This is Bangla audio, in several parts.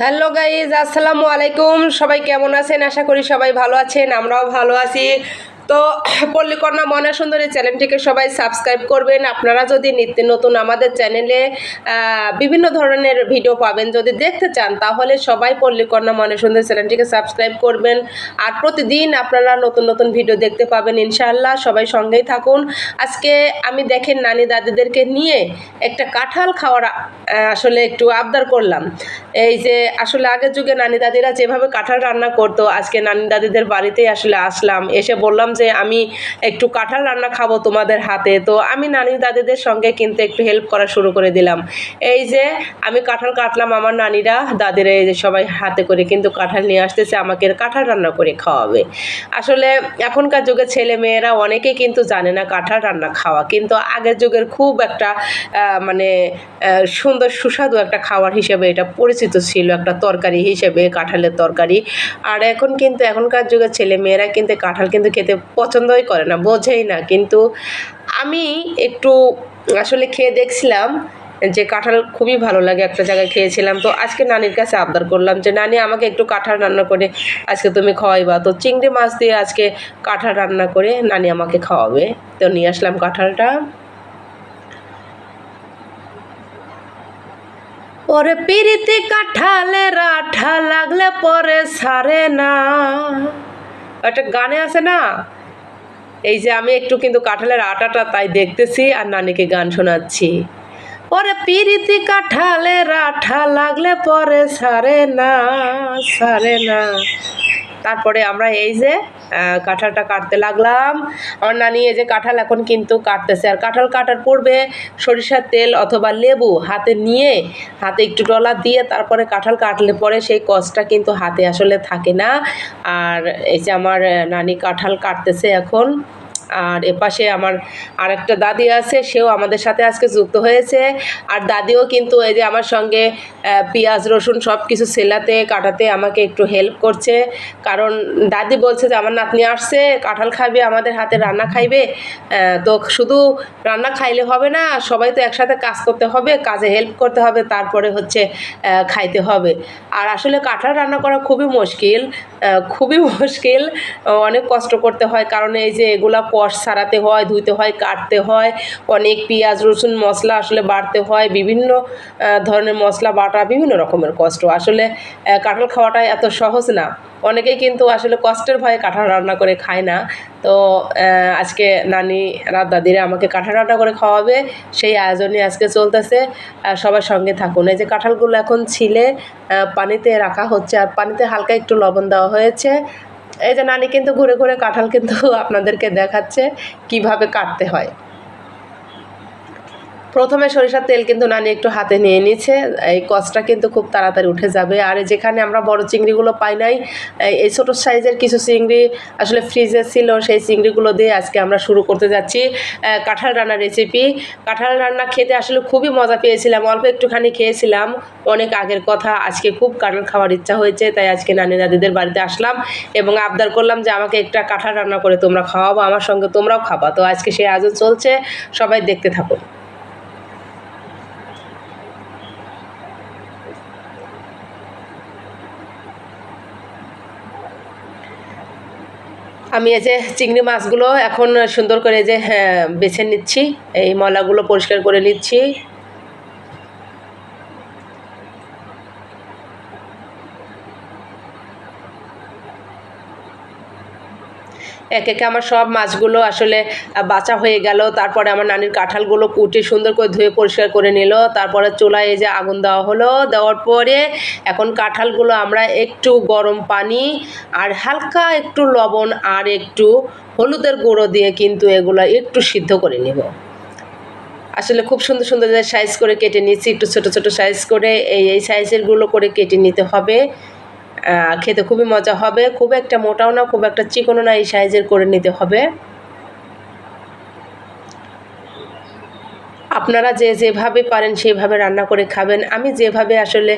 হ্যালো গাইজ, আসসালামু আলাইকুম। সবাই কেমন আছেন? আশা করি সবাই ভালো আছেন, আমরাও ভালো আছি। তো পল্লীকন্যা মনে সুন্দরী চ্যানেলটিকে সবাই সাবস্ক্রাইব করবেন। আপনারা যদি নিত্য নতুন আমাদের চ্যানেলে বিভিন্ন ধরনের ভিডিও পাবেন, যদি দেখতে চান, তাহলে সবাই পল্লীকন্যা মনে সুন্দরী চ্যানেলটিকে সাবস্ক্রাইব করবেন। আর প্রতিদিন আপনারা নতুন নতুন ভিডিও দেখতে পাবেন ইনশাআল্লাহ। সবাই সঙ্গেই থাকুন। আজকে আমি দেখেন নানি দাদিদেরকে নিয়ে একটা কাঁঠাল খাওয়ার আসলে একটু আবদার করলাম। এই যে, আসলে আগের যুগে নানি দাদিরা যেভাবে কাঁঠাল রান্না করতো, আজকে নানি দাদিদের বাড়িতেই আসলে আসলাম। এসে বললাম যে আমি একটু কাঁঠাল রান্না খাব তোমাদের হাতে। তো আমি নানি দাদিদের সঙ্গে কিন্তু একটু হেল্প করা শুরু করে দিলাম। এই যে আমি কাঁঠাল কাটলাম আমার নানিরা, দাদিরা এই যে সবাই হাতে করে কিন্তু কাঁঠাল নিয়ে আসতেছে, আমাকে কাঁঠাল রান্না করে খাওয়াবে। আসলে এখনকার যুগে ছেলে মেয়েরা অনেকেই কিন্তু জানে না কাঁঠাল রান্না খাওয়া। কিন্তু আগের যুগের খুব একটা মানে সুন্দর সুস্বাদু একটা খাবার হিসেবে এটা পরিচিত ছিল, একটা তরকারি হিসেবে, কাঁঠালের তরকারি। আর এখন কিন্তু এখনকার যুগের ছেলে মেয়েরা কিন্তু কাঁঠাল কিন্তু খেতে পছন্দই করে না, বোঝেই না। কিন্তু আমি একটু আসলে খেয়ে দেখছিলাম যে কাঁঠাল খুবই ভালো লাগে, একটা জায়গায় খেয়েছিলাম। তো আজকে নানির কাছে আবদার করলাম যে, নানি, আমাকে একটু কাঁঠাল রান্না করে, আজকে তুমি খাওয়াইবা। তো চিংড়ি মাছ দিয়ে আজকে কাঁঠাল রান্না করে নানি আমাকে খাওয়াবে। তো নিয়ে আসলাম কাঁঠালটা। পরে পিরিতি কাঁঠালের আঠা লাগলে পরে সারে না। একটা গানে আছে না? এই যে আমি একটু কিন্তু কাঁঠালের আটাটা তাই দেখতেছি আর নানিকে গান শোনাচ্ছি। ওরে পিরিতি কাঁঠালের আঠা লাগলে পরে সারে না সারে না। তারপরে আমরা এই যে কাঁঠালটা কাটতে লাগলাম। আমার নানি এই যে কাঁঠাল এখন কিন্তু কাটতেছে। আর কাঁঠাল কাটার পূর্বে সরিষার তেল অথবা লেবু হাতে নিয়ে, হাতে একটু ডলা দিয়ে তারপরে কাঁঠাল কাটলে পরে সেই কষ্টটা কিন্তু হাতে আসলে থাকে না। আর এই যে আমার নানি কাঁঠাল কাটতেছে এখন। আর এপাশে আমার আরেকটা দাদি আছে, সেও আমাদের সাথে আজকে যুক্ত হয়েছে। আর দাদিও কিন্তু এই যে আমার সঙ্গে পেঁয়াজ, রসুন সব কিছু সেলাতে, কাটাতে আমাকে একটু হেল্প করছে। কারণ দাদি বলছে যে, আমার নাতনি আসছে, কাঁঠাল খাবে, আমাদের হাতে রান্না খাইবে। তো শুধু রান্না খাইলে হবে না, সবাই তো একসাথে কাজ করতে হবে, কাজে হেল্প করতে হবে, তারপরে হচ্ছে খাইতে হবে। আর আসলে কাঁঠাল রান্না করা খুবই মুশকিল খুবই মুশকিল, অনেক কষ্ট করতে হয়। কারণ এই যে এগুলা কষ সারাতে হয়, ধুইতে হয়, কাটতে হয়, অনেক পেঁয়াজ, রসুন, মশলা আসলে বাড়তে হয়, বিভিন্ন ধরনের মশলা বাটা বিভিন্ন রকমের কষ্ট। আসলে কাঁঠাল খাওয়াটা এত সহজ না। অনেকেই কিন্তু আসলে কষ্টের ভয়ে কাঁঠাল রান্না করে খায় না। তো আজকে নানি রাত দাদিরা আমাকে কাঁঠাল রান্না করে খাওয়াবে। সেই আয়োজনই আজকে চলতেছে। সবার সঙ্গে থাকুন। এই যে কাঁঠালগুলো এখন ছিলে পানিতে রাখা হচ্ছে আর পানিতে হালকা একটু লবণ দেওয়া হয়েছে। এই যে নানি কিন্তু ঘুরে ঘুরে কাঁঠাল কিন্তু আপনাদেরকে দেখাচ্ছে কীভাবে কাটতে হয়। প্রথমে সরিষার তেল কিন্তু নানি একটু হাতে নিয়ে নিচ্ছে এই কষটা কিন্তু খুব তাড়াতাড়ি উঠে যাবে। আর যেখানে আমরা বড় চিংড়িগুলো পাই নাই, এই- ছোটো সাইজের কিছু চিংড়ি আসলে ফ্রিজে ছিল, সেই চিংড়িগুলো দিয়ে আজকে আমরা শুরু করতে যাচ্ছি কাঁঠাল রান্নার রেসিপি কাঁঠাল রান্না খেতে আসলে খুবই মজা পেয়েছিলাম, অল্প একটুখানি খেয়েছিলাম। অনেক আগের কথা, আজকে খুব কাঁঠাল খাওয়ার ইচ্ছা হয়েছে, তাই আজকে নানি দাদিদের বাড়িতে আসলাম এবং আবদার করলাম যে আমাকে একটা কাঁঠাল রান্না করে তোমরা খাওয়াবো, আমার সঙ্গে তোমরাও খাবা। তো আজকে সেই আয়োজন চলছে, সবাই দেখতে থাকো। আমি এই যে চিংড়ি মাছগুলো এখন সুন্দর করে যে হ্যাঁ বেছে নিচ্ছি। এই ময়লাগুলো পরিষ্কার করে নিচ্ছি। এক একে আমার সব মাছগুলো আসলে বাছা হয়ে গেল। তারপরে আমার নানির কাঁঠালগুলো কুটে সুন্দর করে ধুয়ে পরিষ্কার করে নিল। তারপরে চুলায় এই যে আগুন দেওয়া হলো, দেওয়ার পরে এখন কাঁঠালগুলো আমরা একটু গরম পানি আর হালকা একটু লবণ আর একটু হলুদের গুঁড়ো দিয়ে কিন্তু এগুলো একটু সিদ্ধ করে নেব। আসলে খুব সুন্দর সুন্দর সাইজ করে কেটে নিচ্ছি, একটু ছোট ছোট সাইজ করে, এই এই সাইজেরগুলো করে কেটে নিতে হবে। খেতে খুবই মজা হবে। খুব একটা মোটাও না, খুব একটা চিকনও না, এই সাইজের করে নিতে হবে। আপনারা যে যেভাবে পারেন সেভাবে রান্না করে খাবেন। আমি যেভাবে আসলে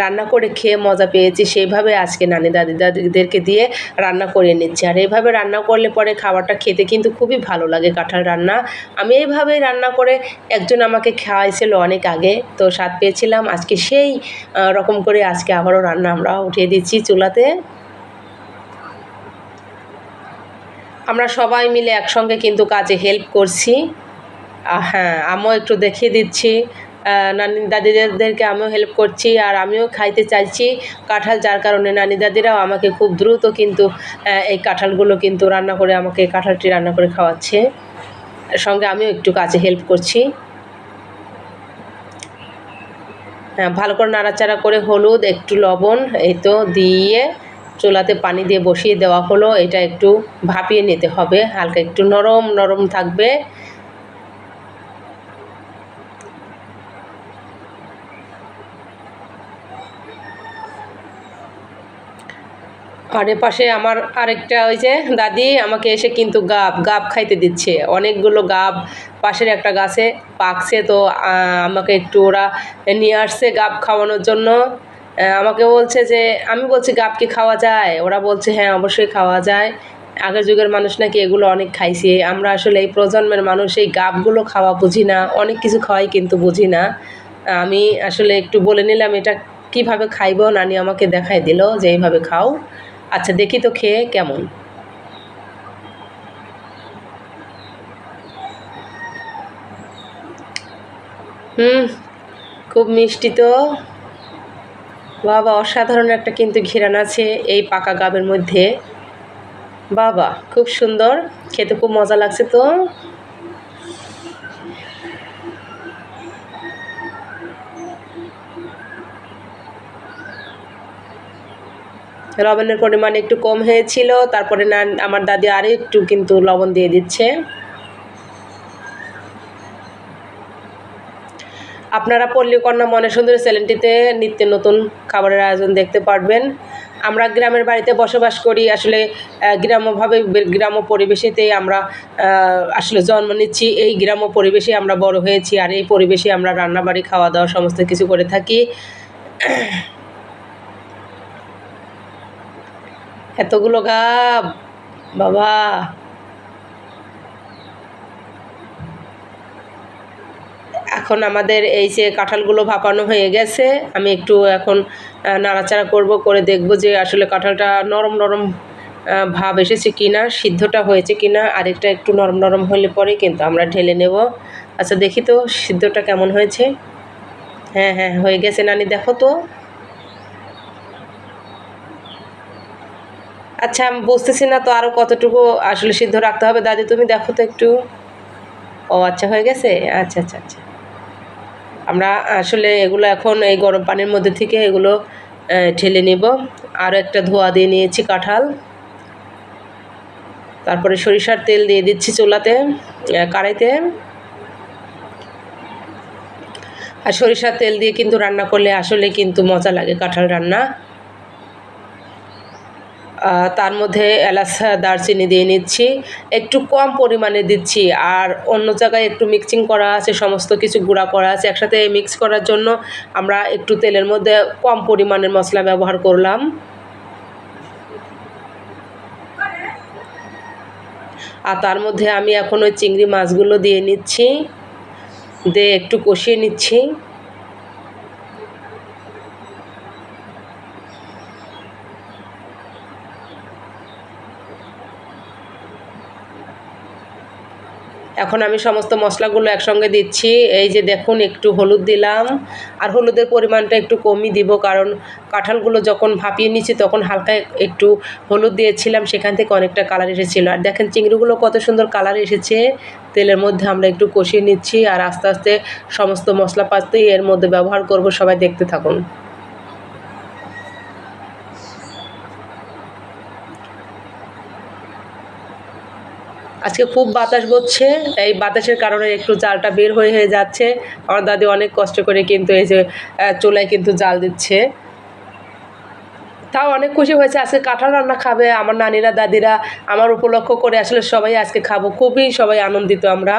রান্না করে খেয়ে মজা পেয়েছি সেইভাবে আজকে নানি দাদি দাদিদেরকে দিয়ে রান্না করে নিচ্ছি। আর এইভাবে রান্না করলে পরে খাবারটা খেতে কিন্তু খুবই ভালো লাগে কাঁঠাল রান্না। আমি এইভাবেই রান্না করে একজন আমাকে খাওয়াইছিল অনেক আগে, তো স্বাদ পেয়েছিলাম। আজকে সেই রকম করে আজকে আবারও রান্না আমরা উঠিয়ে দিচ্ছি চুলাতে। আমরা সবাই মিলে একসঙ্গে কিন্তু কাজে হেল্প করছি। হ্যাঁ আমিও একটু দেখিয়ে দিচ্ছি। নানি দাদিদেরকে আমিও হেল্প করছি আর আমিও খাইতে চাইছি কাঁঠাল, যার কারণে নানি দাদিরাও আমাকে খুব দ্রুত কিন্তু এই কাঁঠালগুলো কিন্তু রান্না করে আমাকে কাঁঠালটি রান্না করে খাওয়াচ্ছে। সঙ্গে আমিও একটু কাজে হেল্প করছি। হ্যাঁ ভালো করে নাড়াচাড়া করে হলুদ, একটু লবণ, এই তো দিয়ে চুলাতে পানি দিয়ে বসিয়ে দেওয়া হলো। এটা একটু ভাপিয়ে নিতে হবে, হালকা একটু নরম নরম থাকবে। আর পাশে আমার আরেকটা ওই যে দাদি আমাকে এসে কিন্তু গাব গাব খাইতে দিচ্ছে। অনেকগুলো গাব পাশের একটা গাছে পাকছে তো আমাকে একটু ওরা নিয়ে আসছে গাব খাওয়ানোর জন্য। আমাকে বলছে যে, আমি বলছি, গাব কি খাওয়া যায়? ওরা বলছে হ্যাঁ অবশ্যই খাওয়া যায়। আগের যুগের মানুষ নাকি এগুলো অনেক খাইছে। আমরা আসলে এই প্রজন্মের মানুষ, এই গাবগুলো খাওয়া বুঝি না। অনেক কিছু খাওয়াই কিন্তু বুঝি না। আমি আসলে একটু বলে নিলাম, এটা কীভাবে খাইবো? নানি আমাকে দেখাই দিল যে, এইভাবে খাও। আচ্ছা দেখি তো খেয়ে কেমন। হুম, খুব মিষ্টি তো। বাবা, অসাধারণ একটা কিন্তু ঘিরান আছে এই পাকা গাবের মধ্যে। বাবা, খুব সুন্দর, খেতে খুব মজা লাগছে তো। লবণের পরিমাণ একটু কম হয়েছিল তারপরে না আমার দাদি আরও একটু কিন্তু লবণ দিয়ে দিচ্ছে। আপনারা পল্লীকন্যা মনে সুন্দর চ্যানেলটিতে নিত্য নতুন খাবারের আয়োজন দেখতে পারবেন। আমরা গ্রামের বাড়িতে বসবাস করি আসলে আহ, গ্রাম্যভাবে গ্রাম্য পরিবেশেতেই আমরা আসলে জন্ম নিচ্ছি। এই গ্রাম্য পরিবেশে আমরা বড় হয়েছি আর এই পরিবেশে আমরা রান্নাবাড়ি খাওয়া দাওয়া সমস্ত কিছু করে থাকি। এতগুলো গাব, বাবা। এখন আমাদের এই যে কাঁঠালগুলো ভাপানো হয়ে গেছে, আমি একটু এখন নাড়াচাড়া করব, করে দেখব যে আসলে কাঁঠালটা নরম নরম ভাব এসেছে কিনা, সিদ্ধটা হয়েছে কিনা, আরেকটা একটু নরম নরম হলে পরে কিন্তু আমরা ঢেলে নেব। আচ্ছা দেখি তো সিদ্ধটা কেমন হয়েছে। হ্যাঁ হ্যাঁ হয়ে গেছে নানি, দেখো তো। আচ্ছা আমি বুঝতেছি না তো আরও কতটুকু আসলে সিদ্ধ রাখতে হবে। দাদি, তুমি দেখো তো একটু। ও আচ্ছা হয়ে গেছে? আচ্ছা আচ্ছা আচ্ছা। আমরা আসলে এগুলো এখন এই গরম পানির মধ্যে থেকে এগুলো ঠেলে নেব। আরও একটা ধোয়া দিয়ে নিয়েছি কাঁঠাল। তারপরে সরিষার তেল দিয়ে দিচ্ছি চুলাতে কাড়াইতে। আর সরিষার তেল দিয়ে কিন্তু রান্না করলে আসলে কিন্তু মজা লাগে কাঁঠাল রান্না। তার মধ্যে এলাচ, দারচিনি দিয়ে নিচ্ছি। একটু কম পরিমাণে দিচ্ছি আর অন্য জায়গায় একটু মিক্সিং করা আছে, সমস্ত কিছু গুঁড়া করা আছে। একসাথে মিক্স করার জন্য আমরা একটু তেলের মধ্যে কম পরিমাণের মশলা ব্যবহার করলাম। আর তার মধ্যে আমি এখন ওই চিংড়ি মাছগুলো দিয়ে নিচ্ছি। দিয়ে একটু কষিয়ে নিচ্ছি। এখন আমি সমস্ত মশলাগুলো একসঙ্গে দিচ্ছি। এই যে দেখুন, একটু হলুদ দিলাম। আর হলুদের পরিমাণটা একটু কমই দিব, কারণ কাঁঠালগুলো যখন ভাপিয়ে নিচ্ছি, তখন হালকা একটু হলুদ দিয়েছিলাম, সেখান থেকে অনেকটা কালার এসেছিল। আর দেখেন, চিংড়িগুলো কত সুন্দর কালার এসেছে। তেলের মধ্যে আমরা একটু কষিয়ে নিচ্ছি, আর আস্তে আস্তে সমস্ত মশলা মশলাপাতি এর মধ্যে ব্যবহার করব, সবাই দেখতে থাকুন। আজকে খুব বাতাস বচ্ছে, এই বাতাসের কারণে একটু জালটা বের হয়ে হয়ে যাচ্ছে। আমার দাদি অনেক কষ্ট করে কিন্তু এই যে চুলায় কিন্তু জাল দিচ্ছে। তাও অনেক খুশি হয়েছে, আজকে কাঁঠাল রান্না খাবে, আমার নানিরা, দাদিরা আমার উপলক্ষ করে আসলে সবাই আজকে খাব। খুবই সবাই আনন্দিত আমরা।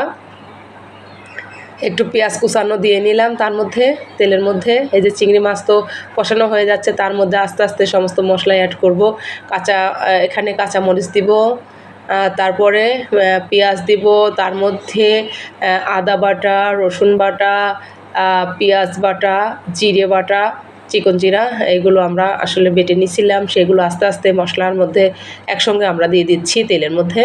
একটু পেঁয়াজ কুচানো দিয়ে নিলাম তার মধ্যে, তেলের মধ্যে। এই যে চিংড়ি মাছ তো কষানো হয়ে যাচ্ছে, তার মধ্যে আস্তে আস্তে সমস্ত মশলা অ্যাড করব। কাঁচা এখানে কাঁচা মরিচ দিব। তারপরে পেঁয়াজ দিব, তার মধ্যে আদা বাটা, রসুন বাটা পেঁয়াজ বাটা, জিরে বাটা, চিকন জিরা, এগুলো আমরা আসলে বেটে নিছিলাম। সেগুলো আস্তে আস্তে মশলার মধ্যে একসঙ্গে আমরা দিয়ে দিচ্ছি তেলের মধ্যে।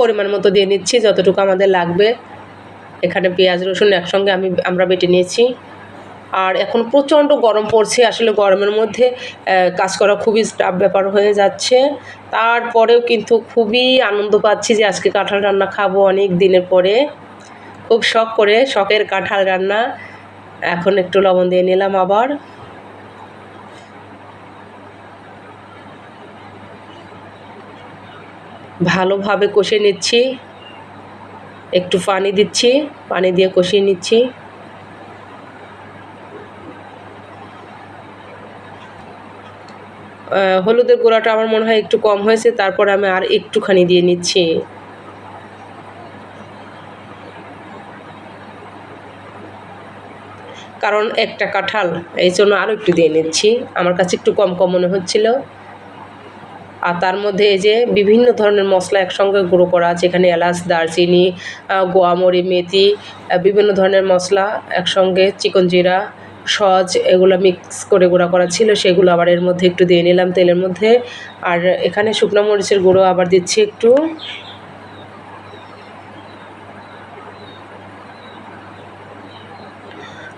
পরিমাণ মতো দিয়ে নিচ্ছি, যতটুকু আমাদের লাগবে। এখানে পেঁয়াজ, রসুন একসঙ্গে আমি, আমরা বেটে নিয়েছি। আর এখন প্রচণ্ড গরম পড়ছে, আসলে গরমের মধ্যে কাজ করা খুবই টাফ ব্যাপার হয়ে যাচ্ছে। তারপরেও কিন্তু খুবই আনন্দ পাচ্ছি যে আজকে কাঁঠাল রান্না খাব অনেক দিনের পরে। খুব শখ করে, শখের কাঁঠাল রান্না। এখন একটু লবণ দিয়ে নিলাম আবার। ভালোভাবে কষে নিচ্ছি। একটু পানি দিচ্ছি, পানি দিয়ে কষিয়ে নিচ্ছি। হলুদের গুঁড়াটা আমার মনে হয় একটু কম হয়েছে, তারপর আমি আর একটুখানি দিয়ে নিচ্ছি। কারণ একটা কাঁঠাল, এই জন্য আরও একটু দিয়ে নিচ্ছি। আমার কাছে একটু কম কম মনে হচ্ছিল। আর তার মধ্যে এই যে বিভিন্ন ধরনের মশলা একসঙ্গে গুঁড়ো করা আছে, এখানে এলাচ, দারচিনি গোয়ামরি মেথি বিভিন্ন ধরনের মশলা একসঙ্গে, চিকন জিরা, সজ, এগুলো মিক্স করে গুঁড়া করা ছিল, সেগুলো আবার এর মধ্যে একটু দিয়ে নিলাম তেলের মধ্যে। আর এখানে শুকনো মরিচের গুঁড়ো আবার দিচ্ছি একটু।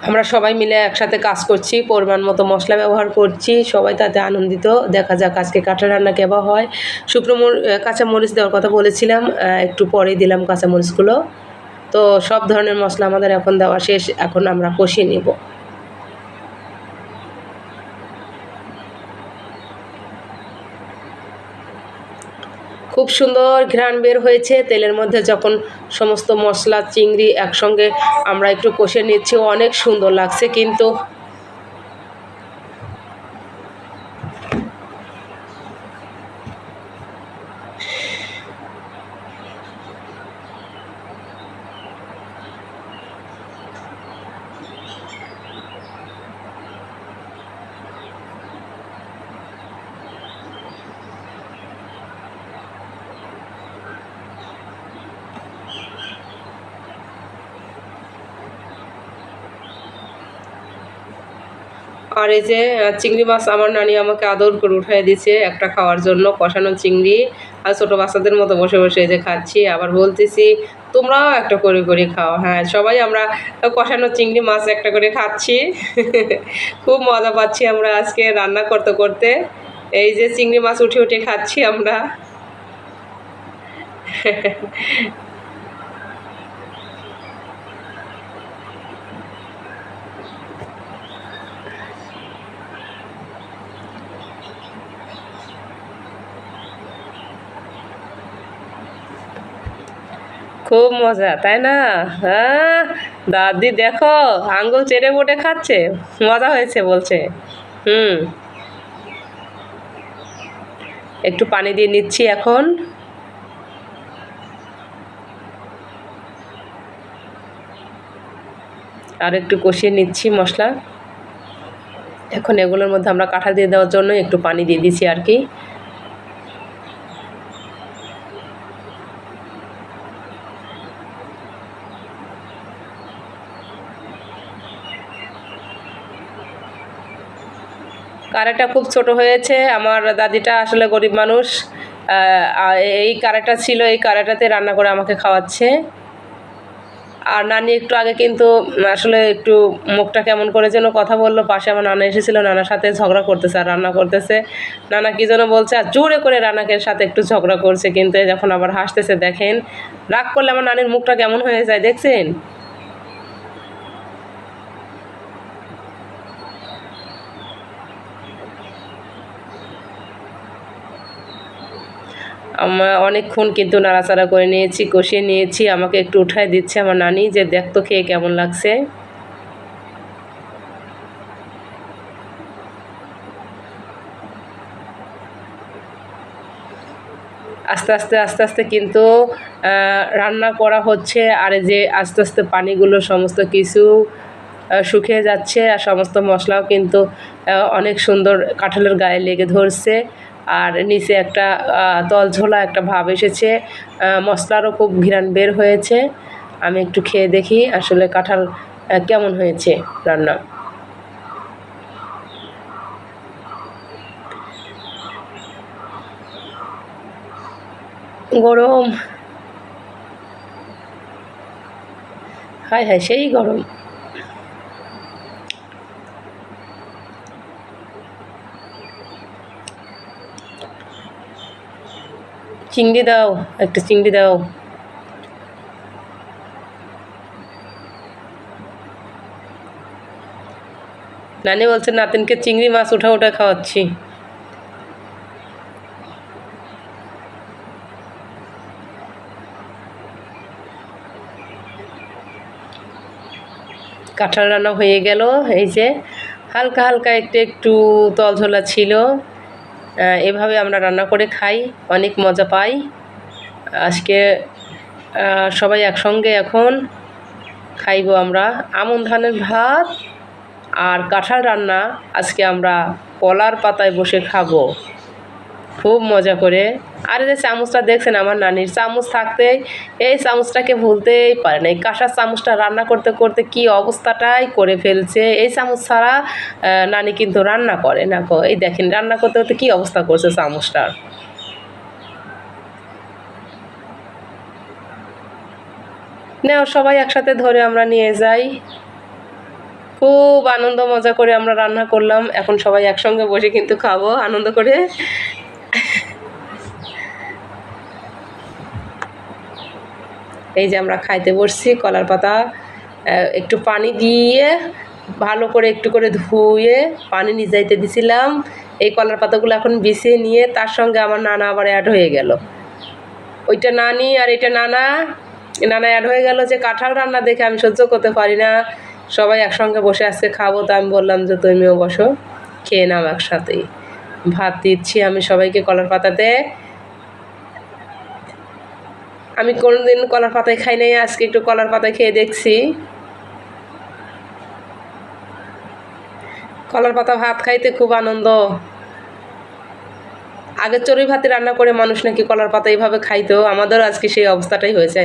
আমরা সবাই মিলে একসাথে কাজ করছি পরিমাণ মতো মশলা ব্যবহার করছি সবাই তাতে আনন্দিত। দেখা যাক আজকে কাঁচা রান্না কেবা হয়। শুকনো মর- আহ, কাঁচা মরিচ দেওয়ার কথা বলেছিলাম একটু পরে দিলাম কাঁচামরিচগুলো তো সব ধরনের মশলা আমাদের এখন দেওয়া শেষ এখন আমরা কষিয়ে নিব। খুব সুন্দর ঘ্রাণ বের হয়েছে। তেলের মধ্যে যখন সমস্ত মশলা, চিংড়ি একসঙ্গে আমরা একটু কষে নিচ্ছি, অনেক সুন্দর লাগছে কিন্তু আর এই যে চিংড়ি মাছ আমার নানি আমাকে আদর করে উঠাই দিয়েছে একটা খাওয়ার জন্য, কষানো চিংড়ি আর ছোটো বাচ্চাদের মতো বসে বসে এই যে খাচ্ছি। আবার বলতেছি, তোমরাও একটা করে করে খাও। হ্যাঁ সবাই আমরা কষানো চিংড়ি মাছ একটা করে খাচ্ছি। খুব মজা পাচ্ছি আমরা আজকে রান্না করতে করতে। এই যে চিংড়ি মাছ উঠে উঠে খাচ্ছি আমরা। খুব মজা, তাই না? হ্যাঁ দাদি দেখো, আঙ্গুল চেড়ে মোটে খাচ্ছে, মজা হয়েছে বলছে। হুম। একটু পানি দিয়ে নিচ্ছি এখন। আর একটু কষিয়ে নিচ্ছি মশলা। এখন এগুলোর মধ্যে আমরা কাঁঠাল দিয়ে দেওয়ার জন্য একটু পানি দিয়ে দিচ্ছি আর কি। কারাটা খুব ছোট হয়েছে। আমার দাদিটা আসলে গরিব মানুষ। এই কারাটা ছিল, এই কারাটাতে রান্না করে আমাকে খাওয়াচ্ছে। আর নানি একটু আগে কিন্তু আসলে একটু মুখটা কেমন করে যেন কথা বলল। পাশে আমার নানা এসেছিল, নানার সাথে ঝগড়া করতেছে আর রান্না করতেছে। নানা কি যেন বলছে, আর জোরে করে রানাকে সাথে একটু ঝগড়া করছে কিন্তু যখন আবার হাসতেছে, দেখেন। রাগ করলে আমার নানির মুখটা কেমন হয়ে যায়, দেখছেন? আমরা অনেকক্ষণ কিন্তু নাড়াচাড়া করে নিয়েছি, কষিয়ে নিয়েছি। আমাকে একটু উঠায় দিচ্ছে আমার নানি যে দেখতো খেয়ে কেমন লাগছে। আস্তে আস্তে আস্তে আস্তে কিন্তু রান্না করা হচ্ছে আর যে আস্তে আস্তে পানিগুলো সমস্ত কিছু শুকিয়ে যাচ্ছে আর সমস্ত মশলাও কিন্তু অনেক সুন্দর কাঁঠালের গায়ে লেগে ধরছে। আর নিচে একটা আহ, তলঝোলা একটা ভাব এসেছে। মশলারও খুব ঘিরান বের হয়েছে। আমি একটু খেয়ে দেখি আসলে কাঁঠাল কেমন হয়েছে রান্না। গরম। হায় হায় সেই গরম। চিংড়ি দাও, একটা চিংড়ি দাও। নানি বলছে, নাতিনকে চিংড়ি মাছ উঠা উঠা খাওয়াচ্ছি। কাঁঠাল রান্না হয়ে গেল, এই যে হালকা হালকা একটু একটু তলঝোলা ছিল। এভাবে আমরা রান্না করে খাই, অনেক মজা পাই। আজকে সবাই একসঙ্গে এখন খাইব আমরা আমন ধানের ভাত আর কাঁঠাল রান্না। আজকে আমরা কলার পাতায় বসে খাব। খুব মজা করে। আর যে চামচটা দেখছেন আমার নানির, চামচ থাকতে এই চামচটাকে ভুলতেই পারে না এই কাঁসার চামচটা রান্না করতে করতে কি অবস্থাটাই করে ফেলছে। এই চামচ ছাড়া নানি কিন্তু রান্না করে না এই দেখেন, রান্না করতে করতে কি অবস্থা করছে চামচটার। নাও, সবাই একসাথে ধরে আমরা নিয়ে যাই। খুব আনন্দ, মজা করে আমরা রান্না করলাম। এখন সবাই একসঙ্গে বসে কিন্তু খাব। আনন্দ করে এই যে আমরা খাইতে বসছি, কলার পাতা একটু পানি দিয়ে ভালো করে একটু করে ধুয়ে পানি নিজাইতে দিছিলাম। এই কলার পাতাগুলো এখন বিছিয়ে নিয়ে তার সঙ্গে আমার নানা আবার অ্যাড হয়ে গেল। ওইটা নানি আর এটা নানা নানা অ্যাড হয়ে গেল যে কাঁঠাল রান্না দেখে আমি সহ্য করতে পারি না। সবাই একসঙ্গে বসে আজকে খাব তো আমি বললাম যে তুমিও বসো, খেয়ে নাও একসাথেই। ভাত দিচ্ছি আমি সবাইকে কলার পাতাতে। আমি কোনোদিন কলার পাতায় খাই নাই, আজকে একটু কলার পাতায় খেয়ে দেখছি। কলার পাতা ভাত খাইতে খুব আনন্দ। আগে চড়ুই ভাতে রান্না করে মানুষ নাকি কলার পাতা এইভাবে খাইতো, আমাদেরও আজকে সেই অবস্থাটাই হয়েছে।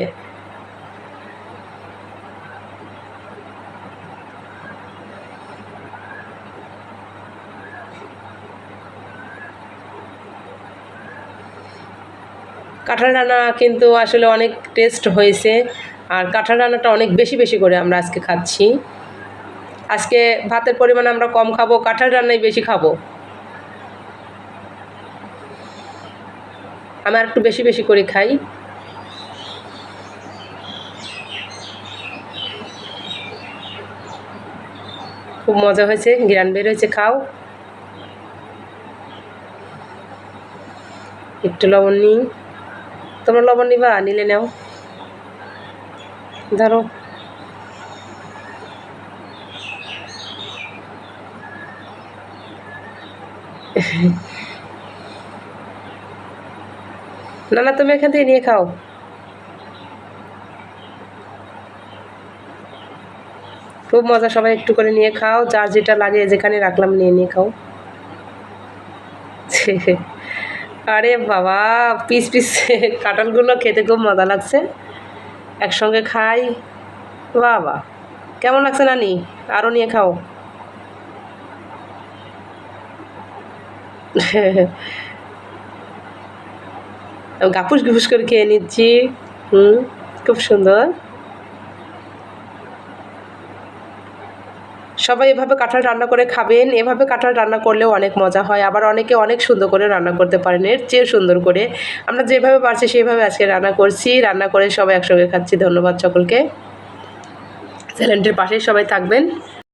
কাঁঠাল রান্না কিন্তু আসলে অনেক টেস্ট হয়েছে। আর কাঁঠাল রান্নাটা অনেক বেশি বেশি করে আমরা আজকে খাচ্ছি। আজকে ভাতের পরিমাণ আমরা কম খাব, কাঁঠাল রান্নাই বেশি খাব। আমি আর একটু বেশি বেশি করে খাই। খুব মজা হয়েছে, ঘিরান বের হয়েছে, খাও। একটু লবণ নিই। তোমরা লবণ নিবা, নিলে নাও। ধরো। না না তুমি এখান থেকে নিয়ে খাও। খুব মজা, সবাই একটু করে নিয়ে খাও। যার যেটা লাগে যেখানে রাখলাম, নিয়ে নিয়ে খাও। আরে বাবা পিস পিস কাঁঠালগুলো খেতে খুব মজা লাগছে। একসঙ্গে খাই। বাবা, কেমন লাগছে নানি? আরও নিয়ে খাও। গাপুস গুপুস করে খেয়ে নিচ্ছি। হুম, খুব সুন্দর। সবাই এভাবে কাঁঠাল রান্না করে খাবেন। এভাবে কাঁঠাল রান্না করলেও অনেক মজা হয়। আবার অনেকে অনেক সুন্দর করে রান্না করতে পারেন। এর চেয়ে সুন্দর করে। আমরা যেভাবে পারছি সেভাবে আজকে রান্না করছি। রান্না করে সবাই একসঙ্গে খাচ্ছি। ধন্যবাদ সকলকে। চ্যানেলটির পাশেই সবাই থাকবেন।